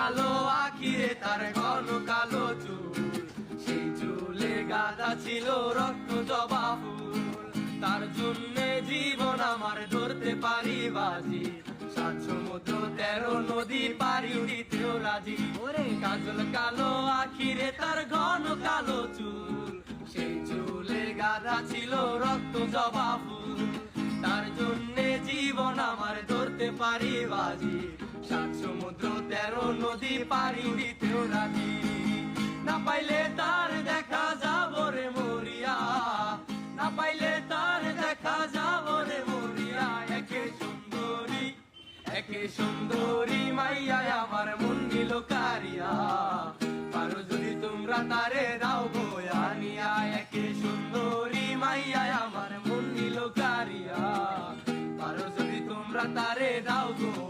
কালো আখিরে তার ঘন কালো চুল। সেই চুলে গাদা ছিল রক্ত জবা ফুল। তার জন্যে জীবন আমার ধরতে পারি বাজি। সাত সমুদ্র তেরো নদী পারি উড়িতেও রাজি। ওরে। কাজল কালো আখিরে তার ঘন কালো চুল। সেই চুলে গাদা ছিল রক্ত জবা ফুল। তার জন্যে জীবন আমার ধরতে পারি বাজি। সাত সমুদ্র তেরো নদী পারি উড়িতেও রাজি না পাইলে তার দেখা যাব রে মরিয়া। না পাইলে তার দেখা যাব রে মরিয়া। একে সুন্দরী একে সুন্দরী মাইয়া আমার মন নিল কারিয়া। পারো যদি তোমরা তারে দাও বয়ানিয়া একে সুন্দরী মাইয়া আমার মন নিল কারিয়া। পারো যদি তোমরা তারে দাও গো